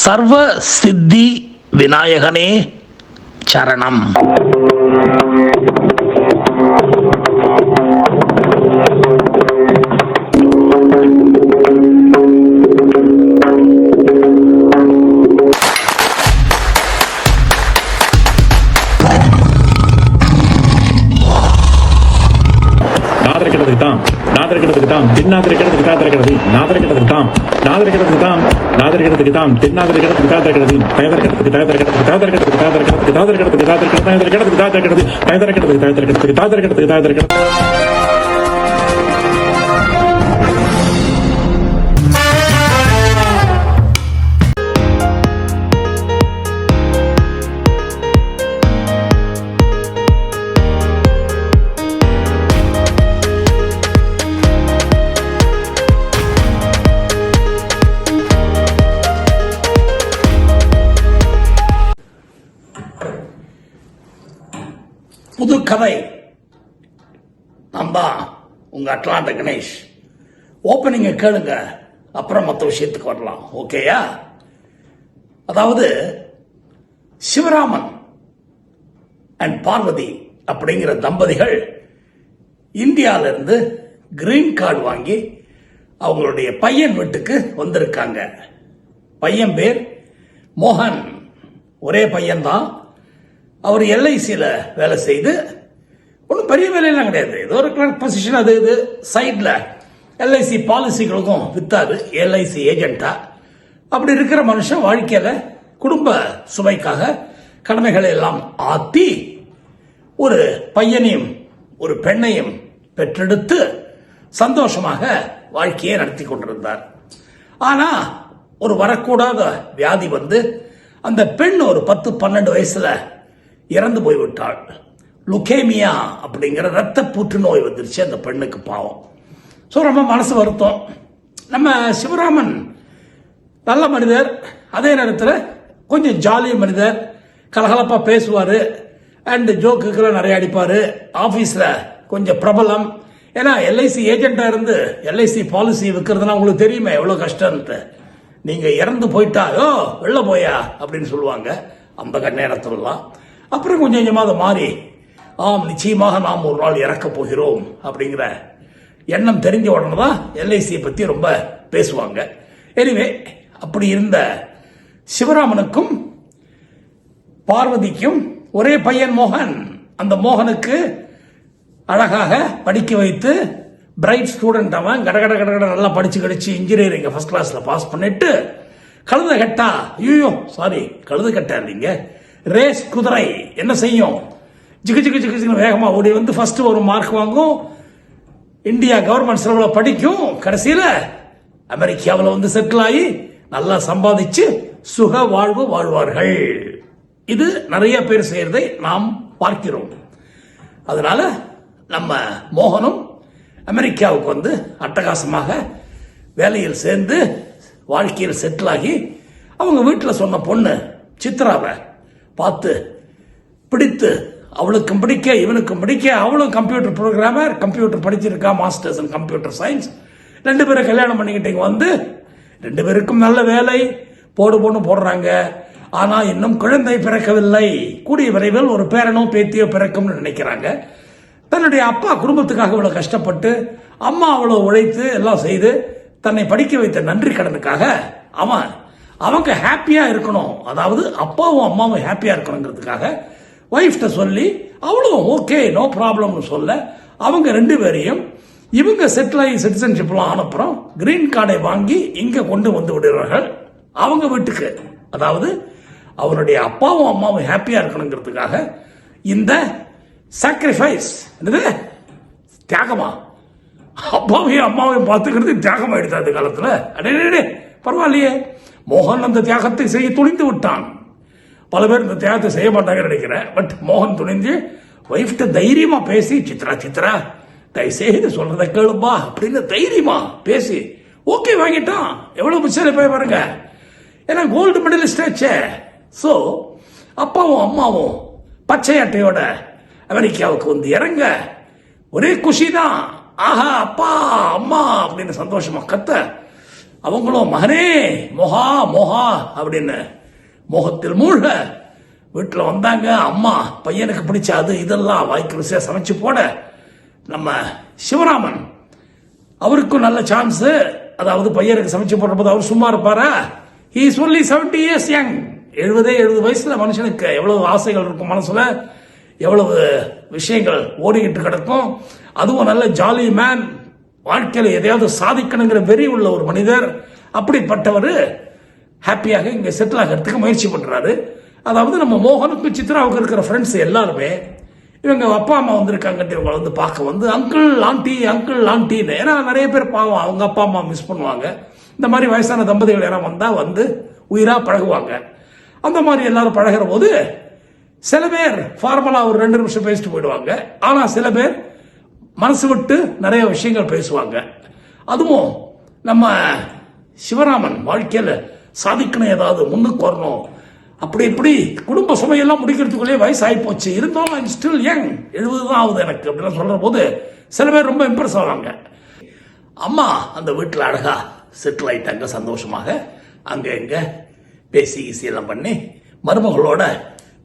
சர்வ சித்தி விநாயகனே சரணம். நாதரிக்கிறதுக்கு தாம் நாதரிக்கிறதுக்கு தாம் தின்னாதரிக்கிறதுக்கு தாத்திருக்கிறது நாதரிக்கிறதுக்கு தாம் நாதரிக்கிறதுக்கு தாம் நாதரிக்கிறதுக்கு தாம் தின்னாதரிக்கிறதுக்கு தாத்திருக்கிறது தயதரிக்கிறதுக்கு தயதரிக்கிறதுக்கு தாதரிக்கிறதுக்கு தாதரிக்கிறதுக்கு தாதரிக்கிறதுக்கு தாதரிக்கிறதுக்கு தயதரிக்கிறதுக்கு தாதரிக்கிறது தயதரிக்கிறதுக்கு தயதரிக்கிறதுக்கு தாதரிக்கிறதுக்கு தாதரிக்கிறது கதை. நம்பா உங்க அட்லாண்ட கணேஷ் ஓப்பனிங்க கேளுங்க அப்புறம் மற்ற விஷயத்துக்கு வரலாம். ஓகேயா அதாவது சிவராமன் அண்ட் பார்வதி அப்படிங்கிற தம்பதிகள் இந்தியாவிலிருந்து கிரீன் கார்டு வாங்கி அவங்களுடைய பையன் வீட்டுக்கு வந்திருக்காங்க. பையன் பேர் மோகன். ஒரே பையன்தான். அவர் எல்ஐசியில் வேலை செய்து ஒன்றும் பெரிய வேலையெல்லாம் கிடையாது. ஏதோ ஒரு கிளர்க் பொசிஷன் அது இது சைடில் எல்ஐசி பாலிசிகளுக்கும் வித்தாரு எல்ஐசி ஏஜென்ட்டா அப்படி இருக்கிற மனுஷன் வாழ்க்கையில் குடும்ப சுமைக்காக கடமைகளை எல்லாம் ஆத்தி ஒரு பையனையும் ஒரு பெண்ணையும் பெற்றெடுத்து சந்தோஷமாக வாழ்க்கையை நடத்தி கொண்டிருந்தார். ஆனால் ஒரு வரக்கூடாத வியாதி வந்து அந்த பெண் ஒரு பத்து பன்னெண்டு வயசில் இறந்து போய்விட்டாள். லுகேமியா அப்படிங்கிற ரத்த புற்றுநோய் வந்துருச்சு அந்த பெண்ணுக்கு பாவம். ஸோ ரொம்ப மனசு வருத்தம். நம்ம சிவராமன் நல்ல மனிதர். அதே நேரத்தில் கொஞ்சம் ஜாலி மனிதர். கலகலப்பாக பேசுவார். அண்டு ஜோக்குக்கெல்லாம் நிறைய அடிப்பார். ஆஃபீஸில் கொஞ்சம் பிரபலம். ஏன்னா எல்ஐசி ஏஜென்ட்டாக இருந்து எல்ஐசி பாலிசி விற்கிறதுனா உங்களுக்கு தெரியுமே எவ்வளோ கஷ்டன்ட்டு நீங்கள் இறந்து போயிட்டாயோ வெளில போயா? அப்படின்னு சொல்லுவாங்க. அந்த நேரத்துலலாம் அப்புறம் கொஞ்சம் கொஞ்சமாக அதை மாறி ஆம் நிச்சயமாக நாம் ஒரு நாள் இறக்கப் போகிறோம் அப்படிங்கிற எண்ணம் தெரிஞ்ச உடனே தான் எல்ஐசியை பற்றி ரொம்ப பேசுவாங்க. எனிவே அப்படி இருந்த சிவராமனுக்கும் பார்வதிக்கும் ஒரே பையன் மோகன். அந்த மோகனுக்கு அழகாக படிக்க வைத்து பிரைட் ஸ்டூடெண்ட் அவன் கட கட நல்லா படிச்சு கடிச்சு இன்ஜினியரிங் ஃபர்ஸ்ட் கிளாஸ்ல பாஸ் பண்ணிட்டு கழுத கட்டா ஐயோ சாரி கழுத கட்டா இல்லைங்க. ரேஸ் குதிரை. என்ன செய்யும்? ஜிகு ஜிகு ஜிகு ஜிகு வேகமாக ஓடி வந்து ஃபர்ஸ்ட் ஒரு மார்க் வாங்கும். இந்தியா கவர்மெண்ட் செலவில் படிக்கும். கடைசியில் அமெரிக்காவில் வந்து செட்டில் ஆகி நல்லா சம்பாதிச்சு சுக வாழ்வு வாழ்வார்கள். இது நிறைய பேர் செய்யறதை நாம் பார்க்கிறோம். அதனால நம்ம மோகனும் அமெரிக்காவுக்கு வந்து அட்டகாசமாக வேலையில் சேர்ந்து வாழ்க்கையில் செட்டில் ஆகி அவங்க வீட்டில் சொன்ன பொண்ணு சித்ராவை பார்த்து பிடித்து அவளுக்கும் பிடிக்க இவனுக்கும் பிடிக்க அவளும் கம்ப்யூட்டர் ப்ரோக்ராமர் கம்ப்யூட்டர் படிச்சிருக்கா மாஸ்டர்ஸ் இன் கம்ப்யூட்டர் சயின்ஸ் ரெண்டு பேரும் கல்யாணம் பண்ணிக்கிட்டீங்க வந்து ரெண்டு பேருக்கும் நல்ல வேலை போடு பொண்ணு போடுறாங்க. ஆனால் இன்னும் குழந்தை பிறக்கவில்லை. கூடிய விரைவில் ஒரு பேரனோ பேத்தியோ பிறக்கும்னு நினைக்கிறாங்க. தன்னுடைய அப்பா குடும்பத்துக்காக இவ்வளோ கஷ்டப்பட்டு அம்மா அவ்வளோ உழைத்து எல்லாம் செய்து தன்னை படிக்க வைத்த நன்றி கடனுக்காக அவன் அவங்க ஹாப்பியாக இருக்கணும். அதாவது அப்பாவும் அம்மாவும் ஹாப்பியாக இருக்கணுங்கிறதுக்காக ஒய்ஃப்ட சொல்லி அவளும் ஓகே நோ ப்ராப்ளம்னு சொல்ல அவங்க ரெண்டு பேரையும் இவங்க செட்டில் ஆகி சிட்டிசன்ஷிப்லாம் ஆனப்புறம் கிரீன் கார்டை வாங்கி இங்கே கொண்டு வந்து விடுகிறார்கள் அவங்க வீட்டுக்கு. அதாவது அவனுடைய அப்பாவும் அம்மாவும் ஹாப்பியாக இருக்கணுங்கிறதுக்காக இந்த சாக்ரிஃபைஸ் என்னது? தியாகமா? அப்பாவையும் அம்மாவையும் பார்த்துக்கிறது தியாகம் ஆயிடுச்சு அந்த காலத்தில். அடே பரவாயில்லையே. மோகன் அந்த தியாகத்தை செய்ய துணிந்து விட்டான். பல பேர் இந்த தியாகத்தை செய்ய மாட்டாங்கன்னு நினைக்கிறேன். பட் மோகன் துணிந்து ஒய்ஃப்ட்ட தைரியமா பேசி சித்ரா சித்ரா தயவு செய்து சொல்றத கேளுப்பா அப்படின்னு தைரியமா பேசி ஓகே வாங்கிட்டான். எவ்வளவு மிச்சம் போய் பாருங்க. ஏன்னா கோல்டு மெடலிஸ்ட் ஆச்சே ஸோ அப்பாவும் அம்மாவும் பச்சை அட்டையோட அமெரிக்காவுக்கு வந்து இறங்க ஒரே குஷி தான் ஆஹா அப்பா அம்மா அப்படின்னு சந்தோஷமா கத்த அவங்களும் மகனே மொஹா மொஹா அப்படின்னு மோகத்தில் மூழ்க. வீட்டில் வந்தாங்க அம்மா பையனுக்கு பிடிச்ச அது இதெல்லாம் வாய்க்கு ருசியா சமைச்சு போட. நம்ம சிவராமன் அவருக்கும் நல்ல சான்ஸு அதாவது பையனுக்கு சமைச்சு போடுறபோது அவர் சும்மா இருப்பாரா? ஹீ சொல்லி செவன்டி இயர்ஸ் யங் எழுபதே எழுபது வயசுல மனுஷனுக்கு எவ்வளவு ஆசைகள் இருக்கும் மனசுல எவ்வளவு விஷயங்கள் ஓடிக்கிட்டு கிடக்கும். அதுவும் நல்ல ஜாலி மேன் வாழ்க்கையில் எதையாவது சாதிக்கணுங்கிற வெறி உள்ள ஒரு மனிதர் அப்படிப்பட்டவர் ஹாப்பியாக இங்கே செட்டில் ஆகிறதுக்கு முயற்சி பண்ணுறாரு அதாவது நம்ம மோகனுக்கும் சித்ராவுக்கு இருக்கிற ஃப்ரெண்ட்ஸ் எல்லாருமே இவங்க அப்பா அம்மா வந்திருக்காங்கட்டு இவங்களை வந்து பார்க்க வந்து அங்கிள் ஆண்டி அங்கிள் ஆண்டின்னு ஏன்னா நிறைய பேர் பாவம் அவங்க அப்பா அம்மா மிஸ் பண்ணுவாங்க. இந்த மாதிரி வயசான தம்பதிகள் யாராவது வந்தால் வந்து உயிராக பழகுவாங்க. அந்த மாதிரி எல்லாரும் பழகிற போது சில பேர் ஃபார்மலாக ஒரு ரெண்டு நிமிஷம் பேசிட்டு போயிடுவாங்க. ஆனால் சில பேர் மனசு விட்டு நிறைய விஷயங்கள் பேசுவாங்க. அதுவும் நம்ம சிவராமன் வாழ்க்கையில் சாதிக்கணும் ஏதாவது முன்னுக்கு வரணும். அப்படி இப்படி குடும்ப சுமையெல்லாம் முடிக்கிறதுக்குள்ளே வயசு ஆகி போச்சு. இருந்தாலும் ஐம் ஸ்டில் யங் எழுபது தான் ஆகுது எனக்கு அப்படின்னு சொல்கிற போது சில பேர் ரொம்ப இம்ப்ரெஸ் ஆகிறாங்க அம்மா அந்த வீட்டில் அழகாக செட்டில் ஆயிட்டாங்க சந்தோஷமாக. அங்கே இங்கே பேசி ஈசி பண்ணி மருமகளோட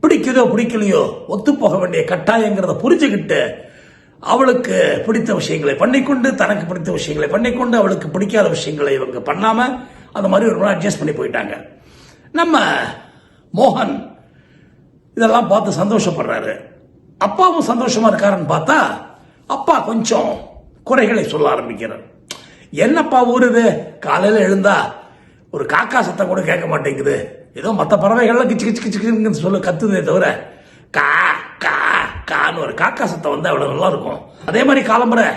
பிடிக்குதோ பிடிக்கலையோ ஒத்து போக வேண்டிய கட்டாயங்கிறத புரிஞ்சுக்கிட்டு அவளுக்கு பிடித்த விஷயங்களை பண்ணிக்கொண்டு தனக்கு பிடித்த விஷயங்களை பண்ணிக்கொண்டு அவளுக்கு பிடிக்காத விஷயங்களை இவங்க பண்ணாம அந்த மாதிரி ஒரு அட்ஜஸ்ட் பண்ணி போயிட்டாங்க. நம்ம மோகன் இதெல்லாம் பார்த்து சந்தோஷப்படுறாரு. அப்பாவும் சந்தோஷமா இருக்காருன்னு பார்த்தா அப்பா கொஞ்சம் குறைகளை சொல்ல ஆரம்பிக்கிறார். என்னப்பா ஊறுது காலையில் எழுந்தா ஒரு காக்கா சத்தம் கூட கேட்க மாட்டேங்குது. ஏதோ மற்ற பறவைகள்லாம் கிச்சு கிச்சு கிச்சு கிச்சுன்னு சொல்ல கத்துதே தவிர கா காக்கான்னு ஒரு காக்கா சத்தம் வந்து அவ்வளவு நல்லா இருக்கும் அதே மாதிரி காலம்புரை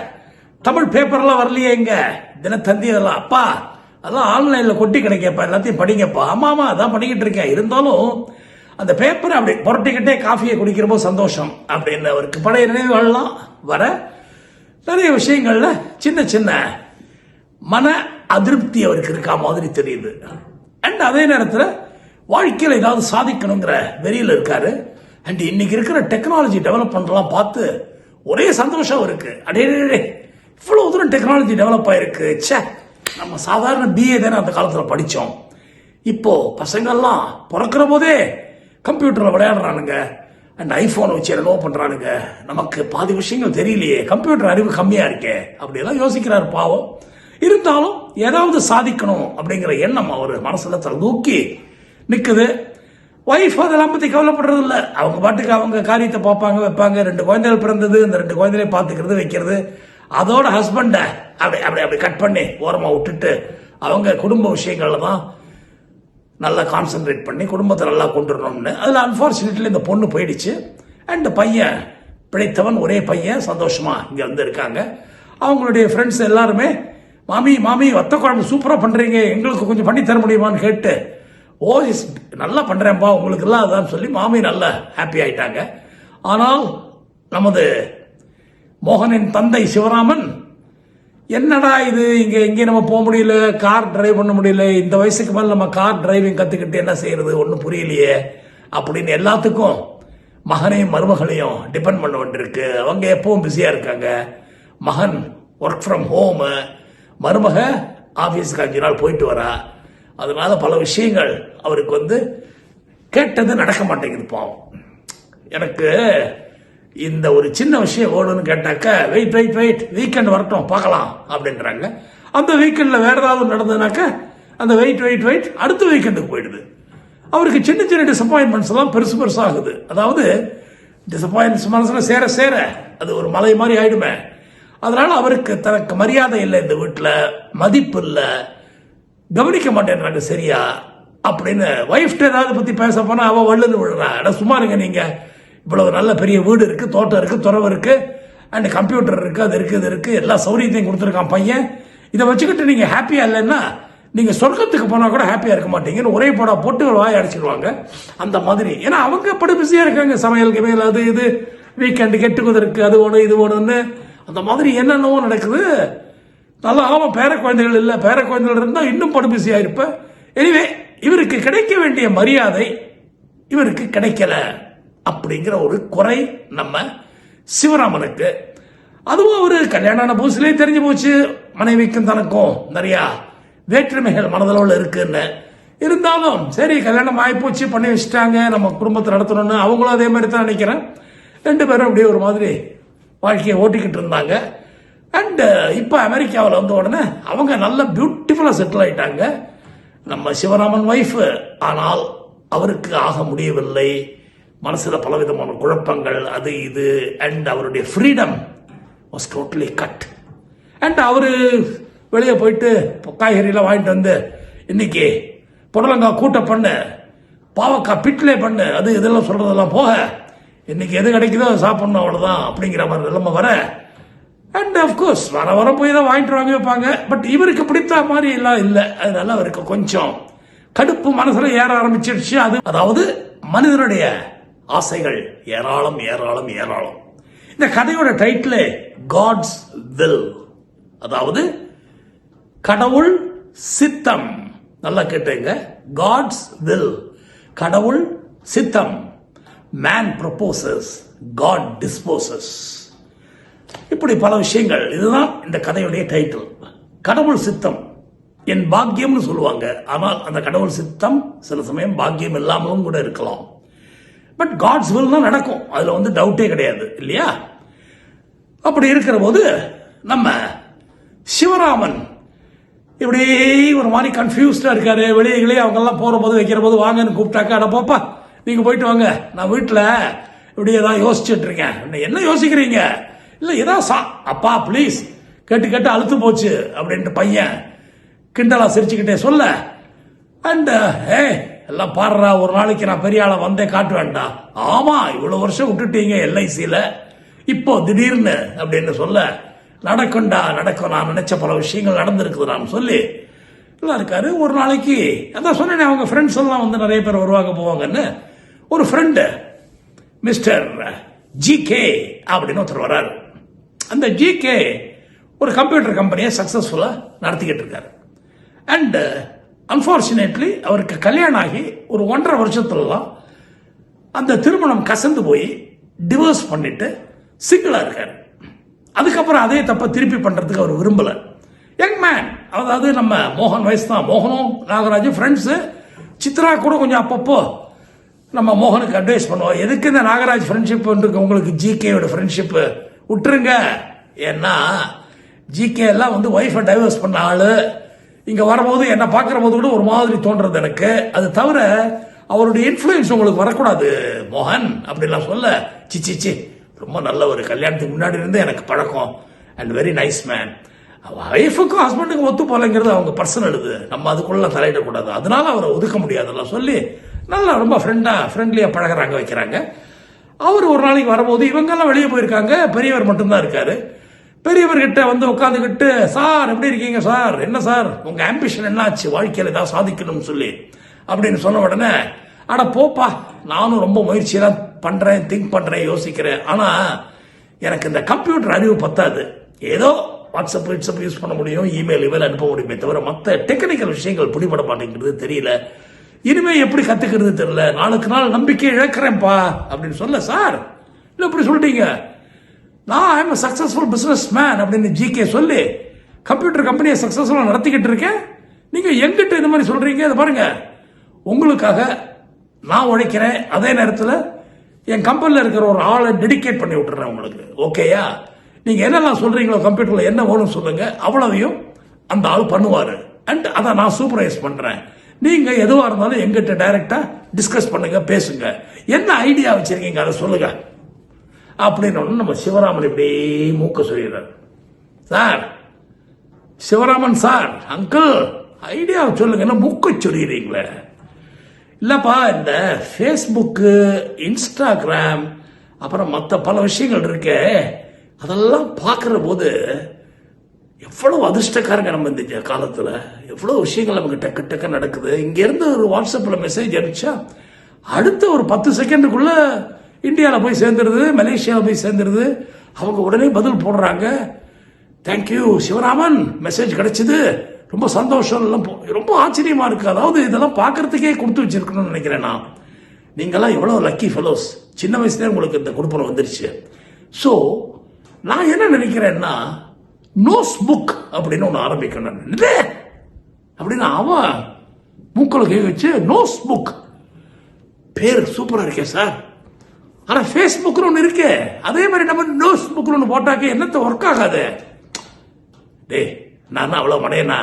தமிழ் பேப்பர்லாம் வரலையே இங்க. தினத்தந்தி அதெல்லாம் அப்பா அதெல்லாம் ஆன்லைன்ல கொட்டி கிடைக்கப்பா எல்லாத்தையும் படிங்கப்பா. ஆமா ஆமா அதான் பண்ணிக்கிட்டு இருக்கேன். இருந்தாலும் அந்த பேப்பரை அப்படி புரட்டிக்கிட்டே காஃபியை குடிக்கிறப்போ சந்தோஷம் அப்படின்னு அவருக்கு பழைய நினைவுகள்லாம் வர நிறைய விஷயங்கள்ல சின்ன சின்ன மன அதிருப்தி அவருக்கு இருக்கா மாதிரி தெரியுது. அண்ட் அதே நேரத்தில் வாழ்க்கையில் ஏதாவது சாதிக்கணுங்கிற வெறியில் இருக்காரு. அண்ட் இன்னைக்கு இருக்கிற டெக்னாலஜி டெவலப் பண்ணுறலாம் பார்த்து ஒரே சந்தோஷம் இருக்கு. அடே இவ்வளோ தூரம் டெக்னாலஜி டெவலப் ஆயிருக்கு. ச்சே நம்ம சாதாரண பிஏ தானே அந்த காலத்தில் படித்தோம் இப்போ பசங்கள்லாம் பிறக்கிற போதே கம்ப்யூட்டரில் விளையாடுறானுங்க. அண்ட் ஐஃபோனை வச்சு என்னவோ பண்ணுறானுங்க நமக்கு பாதி விஷயங்கள் தெரியலையே. கம்ப்யூட்டர் அறிவு கம்மியாக இருக்கே. அப்படியெல்லாம் யோசிக்கிறாரு பாவம். இருந்தாலும் ஏதாவது சாதிக்கணும் அப்படிங்கிற எண்ணம் அவர் மனசில் தூக்கி நிற்குது ஒய்ஃப் அதெல்லாம் பற்றி கவலைப்படுறது இல்லை. அவங்க பாட்டுக்கு அவங்க காரியத்தை பார்ப்பாங்க வைப்பாங்க. ரெண்டு குழந்தைகள் பிறந்தது இந்த ரெண்டு குழந்தைகளை பார்த்துக்கிறது வைக்கிறது. அதோட ஹஸ்பண்டை அப்படி அப்படி அப்படி கட் பண்ணி ஓரமாக விட்டுட்டு அவங்க குடும்ப விஷயங்களில் தான் நல்லா கான்சென்ட்ரேட் பண்ணி குடும்பத்தை நல்லா கொண்டு வரணும்னு அதில் அன்ஃபார்ச்சுனேட்லி இந்த பொண்ணு போயிடுச்சு. அண்ட் பையன் பிழைத்தவன் ஒரே பையன் சந்தோஷமாக இங்கே வந்து இருக்காங்க அவங்களுடைய ஃப்ரெண்ட்ஸ் எல்லாருமே மாமி மாமி வத்த குழம்பு சூப்பராக பண்ணுறீங்க எங்களுக்கு கொஞ்சம் பண்ணி தர முடியுமான்னு கேட்டு ஓ இஸ் நல்லா பண்ணுறேன்ப்பா உங்களுக்கெல்லாம் அதான் சொல்லி மாமி நல்லா ஹாப்பி ஆயிட்டாங்க. ஆனால் நமது மோகனின் தந்தை சிவராமன் என்னடா இது இங்கே எங்கேயும் நம்ம போக முடியல கார் டிரைவ் பண்ண முடியல இந்த வயசுக்கு மேலே நம்ம கார் டிரைவிங் கற்றுக்கிட்டு என்ன செய்யறது ஒன்றும் புரியலையே அப்படின்னு எல்லாத்துக்கும் மகனையும் மருமகளையும் டிபெண்ட் பண்ண வேண்டியிருக்கு. அவங்க எப்பவும் பிஸியாக இருக்காங்க. மகன் ஒர்க் ஃப்ரம் ஹோமு மருமக ஆஃபீஸுக்கு அஞ்சு நாள் போயிட்டு வரா. அதனால பல விஷயங்கள் அவருக்கு வந்து கேட்டது நடக்க மாட்டேங்குது பாவம். எனக்கு இந்த ஒரு சின்ன விஷயம் ஓடுன்னு கேட்டாக்க வெயிட் வெயிட் வெயிட் வீக்கெண்ட் வரட்டும் பார்க்கலாம் அப்படின்றாங்க. அந்த வீக்கெண்டில் வேற ஏதாவது நடந்ததுனாக்க அந்த வெயிட் வெயிட் வெயிட் அடுத்த வீக்கெண்டுக்கு போயிடுது. அவருக்கு சின்ன சின்ன டிசப்பாயின்மெண்ட்ஸ் எல்லாம் பெருசு பெருசாகுது. அதாவது டிசப்பாயின்மெண்ட்ஸ் மனசில் சேர சேர அது ஒரு மலை மாதிரி ஆயிடுமே. அதனால் அவருக்கு தனக்கு மரியாதை இல்லை இந்த வீட்டில் மதிப்பு இல்லை. கவனிக்க மாட்டேன்றாங்க சரியா? அப்படின்னு ஒய்ஃப்ட ஏதாவது பத்தி பேச போனா அவ வள்ளுன்னு விழுறா அட சும்மா இருங்க நீங்க. இவ்வளவு நல்ல பெரிய வீடு இருக்கு தோட்டம் இருக்கு துறவு இருக்கு அண்ட் கம்ப்யூட்டர் இருக்கு அது இருக்கு இது இருக்கு எல்லா சௌரியத்தையும் கொடுத்துருக்கான் பையன். இதை வச்சுக்கிட்டு நீங்க ஹாப்பியா இல்லைன்னா நீங்க சொர்க்கத்துக்கு போனா கூட ஹாப்பியா இருக்க மாட்டீங்கன்னு ஒரே போடா போட்டு ஒரு வாய் அடிச்சிடுவாங்க அந்த மாதிரி. ஏன்னா அவங்க படு பிஸியா இருக்காங்க. சமையல் கமையல் அது இது. வீக்கெண்டு கெட்டுக்குது இருக்குது அது ஒன்று இது ஒன்றுன்னு அந்த மாதிரி என்னென்னவோ நடக்குது. நல்லா ஆமாம் பேர குழந்தைகள் இல்லை. பேர குழந்தைகள் இருந்தால் இன்னும் படுபிசியாக இருப்பேன் எனிவே இவருக்கு கிடைக்க வேண்டிய மரியாதை இவருக்கு கிடைக்கல அப்படிங்கிற ஒரு குறை நம்ம சிவராமனுக்கு. அதுவும் அவர் கல்யாணம் ஆன புதுசுலேயே தெரிஞ்சு போச்சு. மனைவிக்கும் தனக்கும் நிறையா வேற்றுமைகள் மனதளவில் இருக்குன்னு. இருந்தாலும் சரி கல்யாணம் ஆகிப்போச்சு பண்ணி வச்சுட்டாங்க நம்ம குடும்பத்தை நடத்தணும்னு அவங்களும் அதே மாதிரி தான் நினைக்கிறேன். ரெண்டு பேரும் அப்படியே ஒரு மாதிரி வாழ்க்கையை ஓட்டிக்கிட்டு இருந்தாங்க. அண்டு uh, இப்போ அமெரிக்காவில் வந்த உடனே அவங்க நல்ல பியூட்டிஃபுல்லாக செட்டில் ஆயிட்டாங்க. நம்ம சிவராமன் ஒய்ஃப் ஆனால் அவருக்கு ஆக முடியவில்லை. மனசில் பலவிதமான குழப்பங்கள் அது இது அண்ட் அவருடைய freedom was totally cut and அவர் வெளியே போயிட்டு காய்கறிலாம் வாங்கிட்டு வந்து இன்னைக்கு புடலங்காய் கூட்ட பண்ணு பாவக்காய் பிட்லே பண்ணு அது இதெல்லாம் சொல்கிறதெல்லாம் போக இன்னைக்கு எது கிடைக்குதோ அதை அவ்வளோதான் அப்படிங்கிற மாதிரி நிலைமை வர அண்ட் அஃப்கோர்ஸ் வர வர போய் தான் வாங்கிட்டு வாங்கி வைப்பாங்க. பட் இவருக்கு பிடித்த மாதிரி எல்லாம் இல்லை. அதனால அவருக்கு கொஞ்சம் கடுப்பு மனசுல ஏற ஆரம்பிச்சிருச்சு. அது அதாவது மனிதனுடைய ஆசைகள் ஏராளம் ஏராளம் ஏராளம். இந்த கதையோட டைட்டில் காட்ஸ் வில் அதாவது கடவுள் சித்தம். நல்லா கேட்டுங்க. காட்ஸ் வில் கடவுள் சித்தம். மேன் ப்ரொப்போசஸ் காட் டிஸ்போசஸ் இப்படி பல விஷயங்கள். இதுதான் இந்த கதையுடைய டைட்டில் கடவுள் சித்தம் என் பாக்கியம்னு சொல்லுவாங்க. ஆனால் அந்த கடவுள் சித்தம் சில சமயம் பாக்கியம் இல்லாமலும் கூட இருக்கலாம். பட் காட்ஸ் வில் தான் நடக்கும். அதில் வந்து டவுட்டே கிடையாது இல்லையா? அப்படி இருக்கிற போது நம்ம சிவராமன் இப்படி ஒரு மாதிரி கன்ஃபியூஸ்டாக இருக்காரு. வெளியே அவங்க அவங்கெல்லாம் போகிற போது வைக்கிற போது வாங்கன்னு கூப்பிட்டாக்கா அட போப்பா நீங்கள் போயிட்டு வாங்க. நான் வீட்டில் இப்படி ஏதாவது யோசிச்சுட்டு இருக்கேன். என்ன யோசிக்கிறீங்க? இல்லை இதான் சா அப்பா ப்ளீஸ் கேட்டு கேட்டு அழுத்து போச்சு அப்படின்ட்டு பையன் கிண்டலா சிரிச்சுக்கிட்டே சொல்ல அண்ட் ஏ எல்லாம் பாடுறா ஒரு நாளைக்கு நான் பெரிய ஆளை வந்தே காட்டுவேன்டா. ஆமா இவ்வளவு வருஷம் விட்டுட்டீங்க எல்ஐசியில இப்போ திடீர்னு அப்படின்னு சொல்ல நடக்கும்டா நடக்கும். நான் நினைச்ச பல விஷயங்கள் நடந்திருக்குது நான் சொல்லி நல்லா இருக்காரு. ஒரு நாளைக்கு அதான் சொன்னேன் அவங்க ஃப்ரெண்ட்ஸ் எல்லாம் வந்து நிறைய பேர் வருவாங்க போவாங்கன்னு. ஒரு ஃப்ரெண்டு மிஸ்டர் ஜி கே அப்படின்னு ஒருத்தர் வர்றாரு. அந்த ஜிகே ஒரு கம்ப்யூட்டர் கம்பெனியை சக்ஸஸ்ஃபுல்லாக நடத்திக்கிட்டு இருக்காரு. அண்டு அன்ஃபார்ச்சுனேட்லி uh, அவருக்கு கல்யாணம் ஆகி ஒரு ஒன்றரை வருஷத்துலலாம் அந்த திருமணம் கசந்து போய் டிவோர்ஸ் பண்ணிட்டு சிங்கிளாக இருக்கார். அதுக்கப்புறம் அதே தப்பை திருப்பி பண்ணுறதுக்கு அவர் விரும்பலை. யங் மேன் அதாவது நம்ம மோகன் வயசு தான். மோகனும் நாகராஜும் ஃப்ரெண்ட்ஸு சித்ரா கூட கொஞ்சம் அப்பப்போ நம்ம மோகனுக்கு அட்வைஸ் பண்ணுவோம். எதுக்கு இந்த நாகராஜ் ஃப்ரெண்ட்ஷிப் உங்களுக்கு ஜிகேயோட ஃப்ரெண்ட்ஷிப்பு விட்டுருங்க. ஏன்னா ஜிகே எல்லாம் வந்து ஒய்ஃபை டைவர்ஸ் பண்ண ஆள். இங்கே வரும்போது என்ன பார்க்குற போது கூட ஒரு மாதிரி தோன்றது எனக்கு. அது தவிர அவருடைய இன்ஃப்ளூயன்ஸ் உங்களுக்கு வரக்கூடாது. மோகன் அப்படிலாம் சொல்ல சி சி ரொம்ப நல்ல ஒரு கல்யாணத்துக்கு முன்னாடி இருந்து எனக்கு பழக்கம். அண்ட் வெரி நைஸ் மேன் ஒய்ஃபுக்கும் ஹஸ்பண்டுக்கும் ஒத்து போலங்கிறது அவங்க பர்சனல் இது. நம்ம அதுக்குள்ள தலையிடக்கூடாது. அதனால அவரை ஒதுக்க முடியாதுல்ல சொல்லி நல்லா ரொம்ப ஃப்ரெண்டாக ஃப்ரெண்ட்லியாக பழகுறாங்க வைக்கிறாங்க. அவர் ஒரு நாளைக்கு வரும்போது இவங்கெல்லாம் வெளியே போயிருக்காங்க. பெரியவர் மட்டும்தான் இருக்காரு. பெரியவர்கிட்ட வந்து உட்காந்துக்கிட்டு சார் எப்படி இருக்கீங்க சார்? என்ன சார்? உங்க ஆம்பிஷன் என்னாச்சு? வாழ்க்கையில் ஏதாவது சாதிக்கணும்னு சொல்லி. அப்படின்னு சொன்ன உடனே அட போப்பா நானும் ரொம்ப முயற்சியெல்லாம் பண்றேன் திங்க் பண்றேன் யோசிக்கிறேன். ஆனால் எனக்கு இந்த கம்ப்யூட்டர் அறிவு பத்தாது. ஏதோ வாட்ஸ்அப் வாட்ஸ்அப் யூஸ் பண்ண முடியும் இமெயில் இமெயில் அனுப்ப முடியுமே தவிர மற்ற டெக்னிக்கல் விஷயங்கள் பிடிபட மாட்டேங்கிறது தெரியல. இனிமே எப்படி கத்துக்கிறது தெரியல? நாளுக்கு நாள் நம்பிக்கை இழக்கிறேன்ப்பா அப்படின்னு சொல்ல சார் இல்லை இப்படி சொல்லிட்டீங்க. நான் ஐம் சக்சஸ்ஃபுல் பிஸ்னஸ் மேன் அப்படின்னு ஜிகே சொல்லி கம்ப்யூட்டர் கம்பெனியை சக்சஸ்ஃபுல்லாக நடத்திக்கிட்டு இருக்கேன். நீங்கள் எங்கிட்ட இந்த மாதிரி சொல்கிறீங்க இதை பாருங்க. உங்களுக்காக நான் உழைக்கிறேன். அதே நேரத்தில் என் கம்பெனியில் இருக்கிற ஒரு ஆளை டெடிகேட் பண்ணி விட்டுறேன் உங்களுக்கு. ஓகேயா நீங்கள் என்னெல்லாம் சொல்கிறீங்களோ கம்ப்யூட்டரில் என்ன வேணும்னு சொல்லுங்கள் அவ்வளவையும் அந்த ஆள் பண்ணுவார். அண்ட் அதை நான் சூப்பர்வைஸ் பண்ணுறேன் நீங்க எதுவா இருந்தாலும் எங்கிட்ட டைரக்டா டிஸ்கஸ் பண்ணுங்க பேசுங்க. என்ன ஐடியா வச்சிருக்கீங்க அதை சொல்லுங்க. அப்படின்னு நம்ம சிவராமன் இப்படி மூக்க சொல்லிடுறாரு sir Sivaraman sir uncle idea சொல்லுங்க என்ன மூக்க சொல்லிடுறீங்களே இல்லப்பா இந்த ஃபேஸ்புக்கு இன்ஸ்டாகிராம் அப்புறம் மற்ற பல விஷயங்கள் இருக்கே அதெல்லாம் பார்க்குற போது எவ்வளவு அதிர்ஷ்டக்காரங்க நம்ம இந்த காலத்தில்? எவ்வளோ விஷயங்கள் நமக்கு டக்கு டக்கு நடக்குது. இங்கேருந்து ஒரு வாட்ஸ்அப்பில் மெசேஜ் அனுப்பிச்சா அடுத்த ஒரு பத்து செகண்டுக்குள்ள இந்தியாவில் போய் சேர்ந்துருது மலேசியாவில் போய் சேர்ந்துருது. அவங்க உடனே பதில் போடுறாங்க. தேங்க்யூ சிவராமன். மெசேஜ் கிடைச்சிது. ரொம்ப சந்தோஷம். எல்லாம் ரொம்ப ஆச்சரியமாக இருக்குது அதாவது இதெல்லாம் பார்க்கறதுக்கே கொடுத்து வச்சிருக்கணும்னு நினைக்கிறேன் நான். நீங்களாம் எவ்வளோ லக்கி ஃபெலோஸ் சின்ன வயசுலேயே உங்களுக்கு இந்த கொடுப்பனை வந்துருச்சு. ஸோ நான் என்ன நினைக்கிறேன்னா நோஸ் புக் அப்படின்னு ஒன்று ஆரம்பிக்கணும். இல்லை அப்படின்னு அவன் மூக்களை கை வச்சு நோஸ் புக் பேர் சூப்பராக இருக்கே சார். ஆனால் ஃபேஸ்புக்னு ஒன்று இருக்கே. அதே மாதிரி நம்ம நோஸ் புக்னு ஒன்று போட்டாக்க என்னத்த ஒர்க் ஆகாது? டேய் நான் அவ்வளோ மடையனா?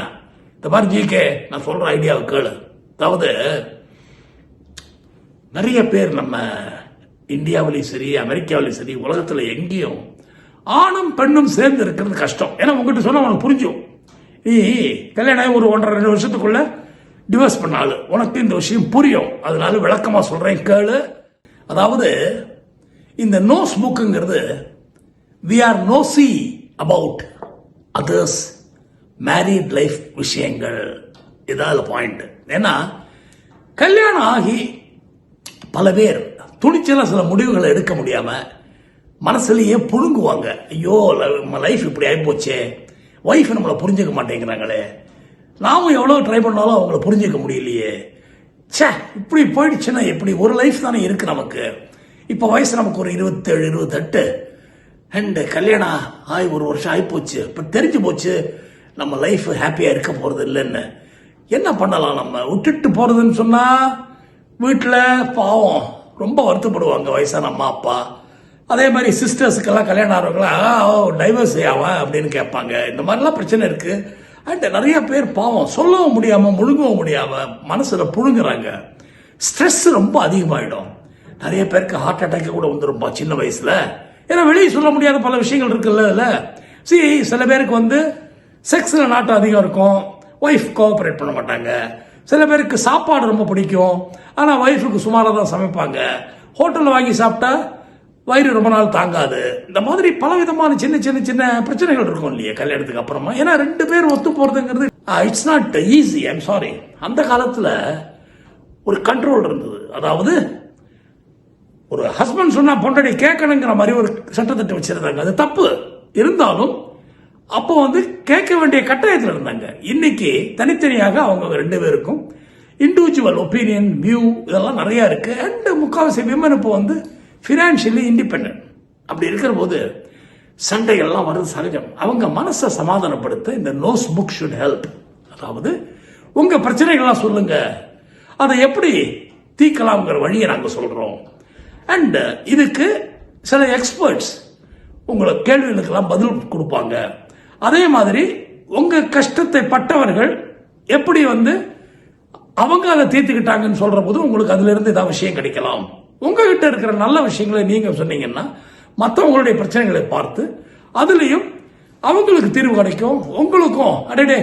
இந்த மாதிரி ஜிகே நான் சொல்கிற ஐடியாவை கேளு. அதாவது நிறைய பேர் நம்ம இந்தியாவிலையும் சரி அமெரிக்காவிலையும் சரி உலகத்தில் எங்கேயும் ஆணும் பெண்ணும் சேர்ந்து இருக்கிறது கஷ்டம். ஏன்னா உங்ககிட்ட சொன்னா உனக்கு புரிஞ்சும் நீ கல்யாணம் ஆகி ஒரு ஒன்றரை ரெண்டு வருஷத்துக்குள்ள டிவோர்ஸ் பண்ணாலும் உனக்கு இந்த விஷயம் புரியும். அதனால விளக்கமா சொல்றேன் கேளு. அதாவது இந்த nose புக்குங்கிறது we are nosy about others married life விஷயங்கள். இதான் பாயிண்ட் ஏன்னா கல்யாணம் ஆகி பல பேர் துணிச்சலாக சில முடிவுகளை எடுக்க முடியாமல் மனசுலேயே புழுங்குவாங்க. ஐயோ லைஃப் இப்படி ஆகிப்போச்சே ஒய்ஃப் நம்மளை புரிஞ்சுக்க மாட்டேங்கிறாங்களே. நாமும் எவ்வளோ ட்ரை பண்ணாலும் அவங்கள புரிஞ்சுக்க முடியலையே. ச்சே இப்படி போயிடுச்சுன்னா எப்படி? ஒரு லைஃப் தானே இருக்கு நமக்கு. இப்போ வயசு நமக்கு ஒரு இருபத்தேழு இருபத்தெட்டு. ரெண்டு கல்யாணம் ஆகி ஒரு வருஷம் ஆகிப்போச்சு இப்போ தெரிஞ்சு போச்சு நம்ம லைஃப் ஹாப்பியாக இருக்க போகிறது இல்லைன்னு. என்ன பண்ணலாம் நம்ம? விட்டுட்டு போகிறதுன்னு சொன்னால் வீட்டில் பாவம். ரொம்ப வருத்தப்படுவாங்க வயசான அம்மா அப்பா. அதே மாதிரி சிஸ்டர்ஸுக்கெல்லாம் கல்யாணம் ஆகிறவங்களா டைவர்ஸ் ஆவா? அப்படின்னு கேட்பாங்க. இந்த மாதிரிலாம் பிரச்சனை இருக்குது அண்ட் நிறைய பேர் பாவம் சொல்லவும் முடியாமல் முழுங்கவும் முடியாமல் மனசில் புழுங்குறாங்க. ஸ்ட்ரெஸ் ரொம்ப அதிகமாகிடும் நிறைய பேருக்கு ஹார்ட் அட்டாக்கு கூட வந்துருப்பா சின்ன வயசில். ஏன்னா வெளியே சொல்ல முடியாத பல விஷயங்கள் இருக்குல்ல இல்ல சி சில பேருக்கு வந்து செக்ஸில் நாட்டம் அதிகம் இருக்கும். ஒய்ஃப் கோஆப்ரேட் பண்ண மாட்டாங்க. சில பேருக்கு சாப்பாடு ரொம்ப பிடிக்கும். ஆனால் ஒய்ஃபுக்கு சுமாராக தான் சமைப்பாங்க. ஹோட்டலில் வாங்கி சாப்பிட்டா வயிறு ரொம்ப நாள் தாங்காது. இந்த மாதிரி பல விதமான சின்ன சின்ன சின்ன பிரச்சனைகள் இருக்கும் இல்லையா கல்யாணத்துக்கு அப்புறமா? ஏன்னா ரெண்டு பேர் ஒத்து போறதுங்கிறது it's not easy I'm sorry அந்த காலத்தில் ஒரு கண்ட்ரோல் இருந்தது. அதாவது ஒரு ஹஸ்பண்ட் சொன்னா பொண்டாடி கேட்கணுங்கிற மாதிரி ஒரு சட்டத்திட்டம் வச்சிருந்தாங்க. அது தப்பு. இருந்தாலும் அப்போ வந்து கேட்க வேண்டிய கட்டாயத்தில் இருந்தாங்க. இன்னைக்கு தனித்தனியாக அவங்க ரெண்டு பேருக்கும் இண்டிவிஜுவல் ஒப்பீனியன் வியூ இதெல்லாம் நிறைய இருக்கு. அண்ட் முக்கால்வாசி விமன் இப்போ வந்து ஃபினான்ஷியலி இண்டிபெண்ட் அப்படி இருக்கிற போது சண்டைகள்லாம் வருது சகஜம். அவங்க மனசை சமாதானப்படுத்த இந்த நோஸ் புக் ஷுட் ஹெல்ப் அதாவது உங்க பிரச்சனைகள்லாம் சொல்லுங்க. அதை எப்படி தீக்கலாம்ங்கிற வழியை நாங்கள் சொல்றோம். அண்ட் இதுக்கு சில எக்ஸ்பர்ட்ஸ் உங்களை கேள்விகளுக்கெல்லாம் பதில் கொடுப்பாங்க. அதே மாதிரி உங்க கஷ்டத்தை பட்டவர்கள் எப்படி வந்து அவங்க அதை தீர்த்துக்கிட்டாங்கன்னு சொல்ற போது உங்களுக்கு அதுல இருந்து ஏதாவது விஷயம் கிடைக்கலாம். உங்ககிட்ட இருக்கிற நல்ல விஷயங்களை நீங்க சொன்னீங்கன்னா மற்றவங்களுடைய பிரச்சனைகளை பார்த்து அதுலேயும் அவங்களுக்கு தீர்வு கிடைக்கும் உங்களுக்கும் அடடே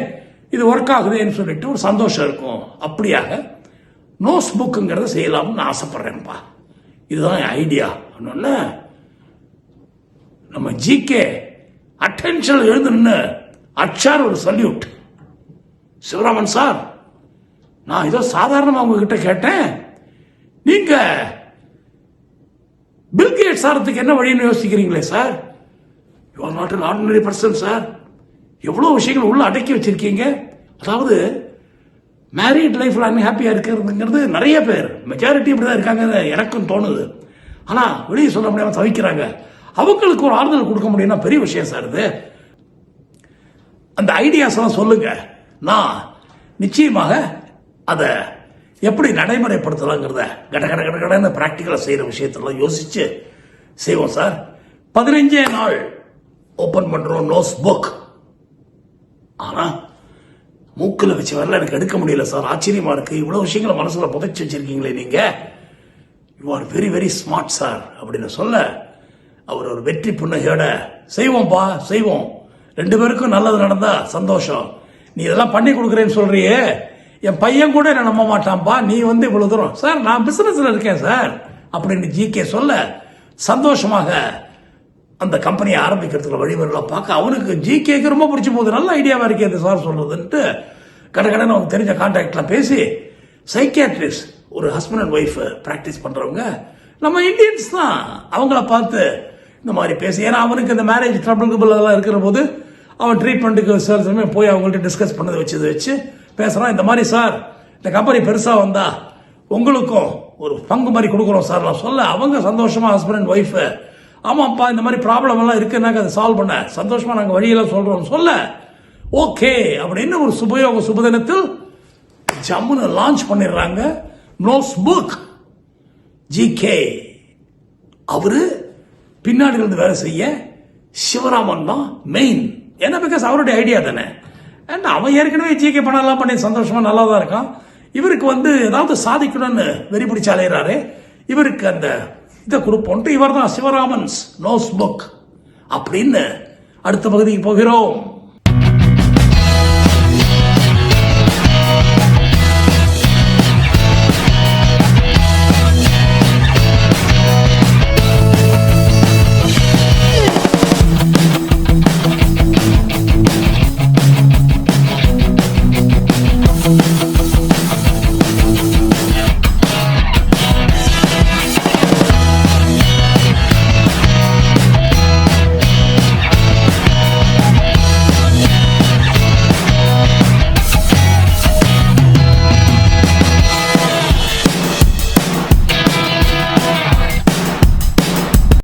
இது ஒர்க் ஆகுதுன்னு சொல்லிட்டு ஒரு சந்தோஷம் இருக்கும். அப்படியாக நோஸ் புக்குங்கிறத செய்யலாம்னு ஆசைப்படுறேன்ப்பா. இதுதான் என் ஐடியா ஒன்று நம்ம ஜிகே அட்டென்ஷன் எழுந்து நின்று அச்சார் ஒரு சல்யூட் சிவராமன் சார் நான் ஏதோ சாதாரணமாக உங்ககிட்ட கேட்டேன். நீங்கள் பில்கேட் சாரத்துக்கு என்ன வழின்னு யோசிக்கிறீங்களே sir you are not an ordinary person sir எவ்வளோ விஷயங்கள் உள்ள அடக்கி வச்சிருக்கீங்க? அதாவது மேரிட் லைஃப்ல அன்ஹாப்பியா இருக்கிறதுங்கிறது நிறைய பேர் மெஜாரிட்டி இப்படி தான் இருக்காங்க எனக்கும் தோணுது. ஆனால் வெளியே சொல்ல முடியாமல் தவிக்கிறாங்க. அவங்களுக்கு ஒரு ஆறுதல் கொடுக்க முடியும்னா பெரிய விஷயம் சார் இது. அந்த ஐடியாஸ் எல்லாம் சொல்லுங்க. நான் நிச்சயமாக அதை எப்படி நடைமுறைப்படுத்தலாங்கிறத கட கட கட கடன்னு ப்ராக்டிக்கலாக செய்கிற விஷயத்தெல்லாம் யோசிச்சு செய்வோம் சார். பதினஞ்சே நாள் ஓப்பன் பண்ணுறோம் நோஸ் புக் ஆனால் மூக்கில் வச்சு வரல எனக்கு எடுக்க முடியல சார். ஆச்சரியமாக இருக்கு. இவ்வளோ விஷயங்களை மனசில் புதைச்சு வச்சிருக்கீங்களே நீங்கள் you are very very smart sir அப்படின்னு சொல்ல அவர் ஒரு வெற்றி புன்னகையோட செய்வோம்ப்பா செய்வோம். ரெண்டு பேருக்கும் நல்லது நடந்தா சந்தோஷம். நீ இதெல்லாம் பண்ணி கொடுக்குறேன்னு சொல்றியே. என் பையன் கூட என்ன நம்ப மாட்டான்ப்பா நீ வந்து இவ்வளோ தூரம். சார் நான் பிஸ்னஸில் இருக்கேன் சார். அப்படின்னு ஜிகே சொல்ல சந்தோஷமாக அந்த கம்பெனியை ஆரம்பிக்கிறதுக்கு வழிமுறைகளை பார்க்க அவனுக்கு ஜிகேக்கு ரொம்ப பிடிச்ச போது நல்ல ஐடியாவாக இருக்கே இந்த சார் சொல்கிறதுன்ட்டு கடகடன்னு அவங்க தெரிஞ்ச கான்டாக்ட்லாம் பேசி சைக்கியாட்ரிஸ்ட் ஒரு ஹஸ்பண்ட் அண்ட் ஒய்ஃப் ப்ராக்டிஸ் பண்ணுறவங்க நம்ம இந்தியன்ஸ் தான். அவங்கள பார்த்து இந்த மாதிரி பேசி ஏன்னா அவனுக்கு இந்த மேரேஜ் ட்ரபிள் அதெல்லாம் இருக்கிற போது அவன் ட்ரீட்மெண்ட்டுக்கு சார் சமயம் போய் அவங்கள்ட்ட டிஸ்கஸ் பண்ணதை வச்சு வச்சு பேசுகிறோம் இந்த மாதிரி சார் இந்த கம்பெனி பெருசாக வந்தா உங்களுக்கும் ஒரு பங்கு மாதிரி கொடுக்குறோம் சார். நான் சொல்ல அவங்க சந்தோஷமாக ஹஸ்பண்ட் அண்ட் ஒய்ஃபு ஆமாப்பா இந்த மாதிரி ப்ராப்ளம் எல்லாம் இருக்குன்னாக்க அதை சால்வ் பண்ண. சந்தோஷமாக நாங்கள் வழியெல்லாம் சொல்கிறோம் சொல்ல. ஓகே அப்படின்னு ஒரு சுபயோக சுபதினத்தில் ஜம்முன்னு லான்ச் பண்ணிடுறாங்க. நோஸ் புக் ஜிகே அவரு பின்னாடி இருந்து வேலை செய்ய சிவராமன் தான் மெயின் ஏன்னா பிகாஸ் அவருடைய ஐடியா தானே. அண்ட் அவன் ஏற்கனவே ஜிகே பணம்லாம் பண்ணி சந்தோஷமா நல்லா தான் இருக்கான். இவருக்கு வந்து ஏதாவது சாதிக்கணும்னு வெறி பிடிச்சி அலையிறாரு. இவருக்கு அந்த இதை கொடுப்போன்ட்டு இவர் தான் சிவராமன்ஸ் நோஸ் புக் அப்படின்னு அடுத்த பகுதிக்கு போகிறோம்.